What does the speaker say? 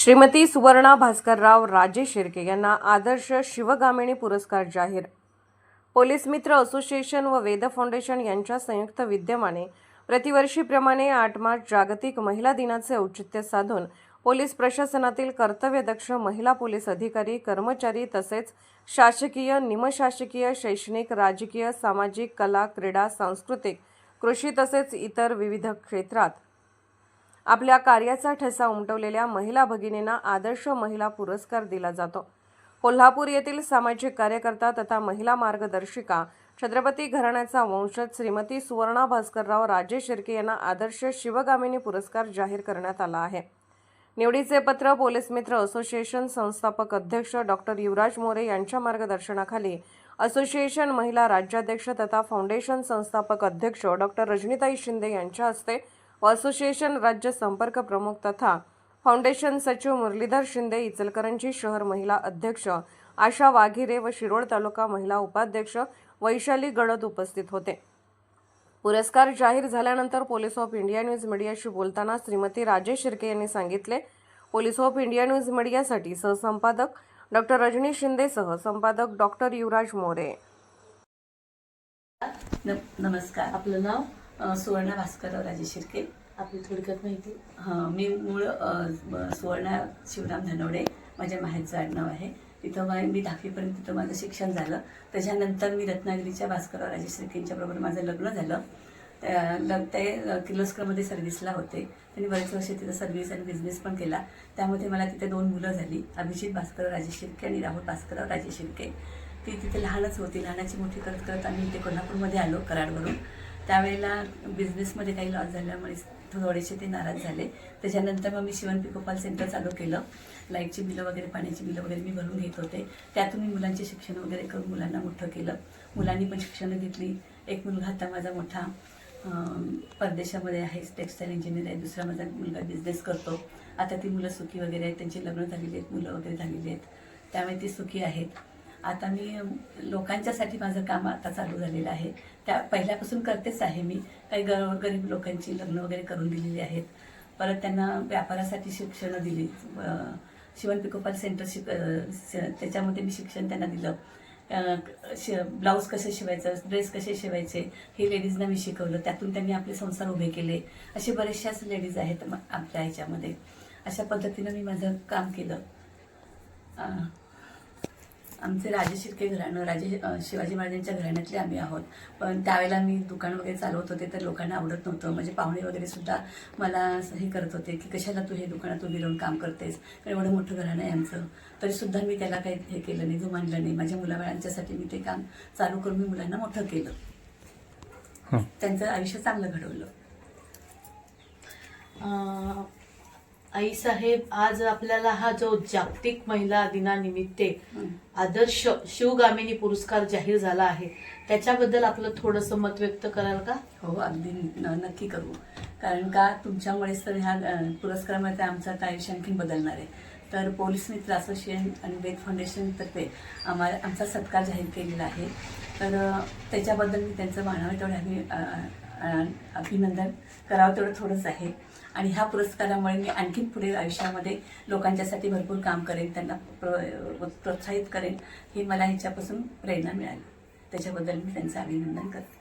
श्रीमती सुवर्णा भास्करराव राजे शिर्के यांना आदर्श शिवगामिणी पुरस्कार जाहीर. पोलीस मित्र असोसिएशन व वेद फाउंडेशन यांच्या संयुक्त विद्यमाने प्रतिवर्षीप्रमाणे आठ मार्च जागतिक महिला दिनाचे औचित्य साधून पोलीस प्रशासनातील कर्तव्यदक्ष महिला पोलीस अधिकारी कर्मचारी तसेच शासकीय निमशासकीय शैक्षणिक राजकीय सामाजिक कला क्रीडा सांस्कृतिक कृषी तसेच इतर विविध क्षेत्रात आपल्या कार्याचा ठसा उमटवलेल्या महिला भगिनींना आदर्श महिला पुरस्कार दिला जातो. कोल्हापूर येथील सामाजिक कार्यकर्ता तथा महिला मार्गदर्शिका छत्रपती घराण्याचा वंशज श्रीमती सुवर्णा भास्करराव राजे शिर्के यांना आदर्श शिवगामिनी पुरस्कार जाहीर करण्यात आला आहे. निवडीचे पत्र पोलीस मित्र असोसिएशन संस्थापक अध्यक्ष डॉक्टर युवराज मोरे यांच्या मार्गदर्शनाखाली असोसिएशन महिला राज्याध्यक्ष तथा फाउंडेशन संस्थापक अध्यक्ष डॉक्टर रजनीताई शिंदे यांच्या हस्ते असोसिएशन राज्य संपर्क प्रमुख तथा फाउंडेशन सचिव मुरलीधर शिंदे इचलकरंजी शहर महिला अध्यक्ष आशा वाघिरे व शिरोळ तालुका महिला उपाध्यक्ष वैशाली गडद उपस्थित होते. पुरस्कार जाहीर झाल्यानंतर पोलीस ऑफ इंडिया न्यूज मीडियाशी बोलताना श्रीमती राजेश शिर्के यांनी सांगितले पोलीस ऑफ इंडिया न्यूज मीडियासाठी सहसंपादक डॉक्टर रजनी शिंदेसह संपादक डॉक्टर युवराज मोरे. नमस्कार. आपलं नाव? सुवर्णा भास्करराव राजे शिर्के. आपली थोडक्यात माहिती. हं, मी मूळ सुवर्णा शिवराम धनवडे माझ्या माहेरचं आडनाव आहे. तिथं मा- मी दहावीपर्यंत तिथं माझं शिक्षण झालं. त्याच्यानंतर मी रत्नागिरीच्या भास्करराव राजे शिर्केंच्या बरोबर माझं लग्न झालं. त्या- ते किर्लोस्करमध्ये सर्व्हिसला होते. त्यांनी बरेच वर्ष तिथं सर्व्हिस आणि बिझनेस पण केला. त्यामध्ये मला तिथे दोन मुलं झाली. अभिजित भास्करराव राजे शिर्के आणि राहुल भास्करराव राजे शिर्के. ती तिथे लहानच होती. लहानाची मोठी करत करत आम्ही इथे कोल्हापूरमध्ये आलो कराडवरून. त्यावेळेला बिझनेसमध्ये काही लॉस झाल्यामुळे थोडेसे ते नाराज झाले. त्याच्यानंतर मग मी शिवण पिकोपाल सेंटर चालू केलं. लाईटची बिलं वगैरे पाण्याची बिलं वगैरे मी भरून घेत होते. त्यातून मी मुलांचे शिक्षण वगैरे करून मुलांना मोठं केलं. मुलांनी पण शिक्षणं घेतली. एक मुलगा आता माझा मोठा परदेशामध्ये आहे टेक्स्टाईल इंजिनियर आहे. दुसरा माझा मुलगा बिझनेस करतो. आता ती मुलं सुखी वगैरे आहेत. त्यांची लग्न झालेली आहेत मुलं वगैरे झालेली आहेत. त्यामुळे ती सुखी आहेत. आता मी लोकांच्यासाठी माझं काम आता चालू झालेलं आहे. त्या पहिल्यापासून करतेच आहे मी. काही ग गरीब लोकांची लग्न वगैरे करून दिलेली आहेत. परत त्यांना व्यापारासाठी शिक्षणं दिली. शिवण पिकोपाल सेंटर शिक त्याच्यामध्ये मी शिक्षण त्यांना दिलं. शि ब्लाऊज कसे शिवायचं ड्रेस कसे शिवायचे हे लेडीजना मी शिकवलं. त्यातून त्यांनी आपले संसार उभे केले. असे बरेचशाच लेडीज आहेत आपल्या ह्याच्यामध्ये. अशा पद्धतीनं मी माझं काम केलं. आमचे राजे शिर्के घराणं राजे शिवाजी महाराजांच्या घराण्यातले आम्ही आहोत. पण त्यावेळेला मी दुकान वगैरे चालवत होते तर लोकांना आवडत नव्हतं. म्हणजे पाहुणे वगैरे सुद्धा मला हे करत होते की कशाला तू हे दुकानात उभी राहून काम करतेस? कारण एवढं मोठं घराणं आहे आमचं. तरी सुद्धा मी त्याला काही हे केलं नाही जुमानलं नाही. माझ्या मुलाबाळांच्यासाठी मी ते काम चालू करून मी मुलांना मोठं केलं. त्यांचं आयुष्य चांगलं घडवलं. अं, आई साहेब आज आपल्याला हा जो जागतिक महिला दिनानिमित्त. आदर्श शिवगामिनी पुरस्कार जाहीर झाला आहे त्याच्याबद्दल आपलं थोडंसं मत व्यक्त कराल का? हो अगदी. नक्की करू. कारण का तुमच्यामुळेच तर ह्या तर आमचं आयुष्य आणखी बदलणार आहे. तर पोलीस मित्र असोसिएशन आणि वेद फाउंडेशनतर्फे आम्हाला आमचा सत्कार जाहीर केलेला आहे. तर त्याच्याबद्दल मी त्यांचं मानावं तेवढं आम्ही अभिनंदन करावं तेवढं थोडंच आहे. आणि ह्या पुरस्कारामुळे मी आणखीन पुढे आयुष्यामध्ये लोकांच्यासाठी भरपूर काम करेन त्यांना प्रो प्रोत्साहित करेन ही मला ह्याच्यापासून प्रेरणा मिळाली. त्याच्याबद्दल मी त्यांचं अभिनंदन करते.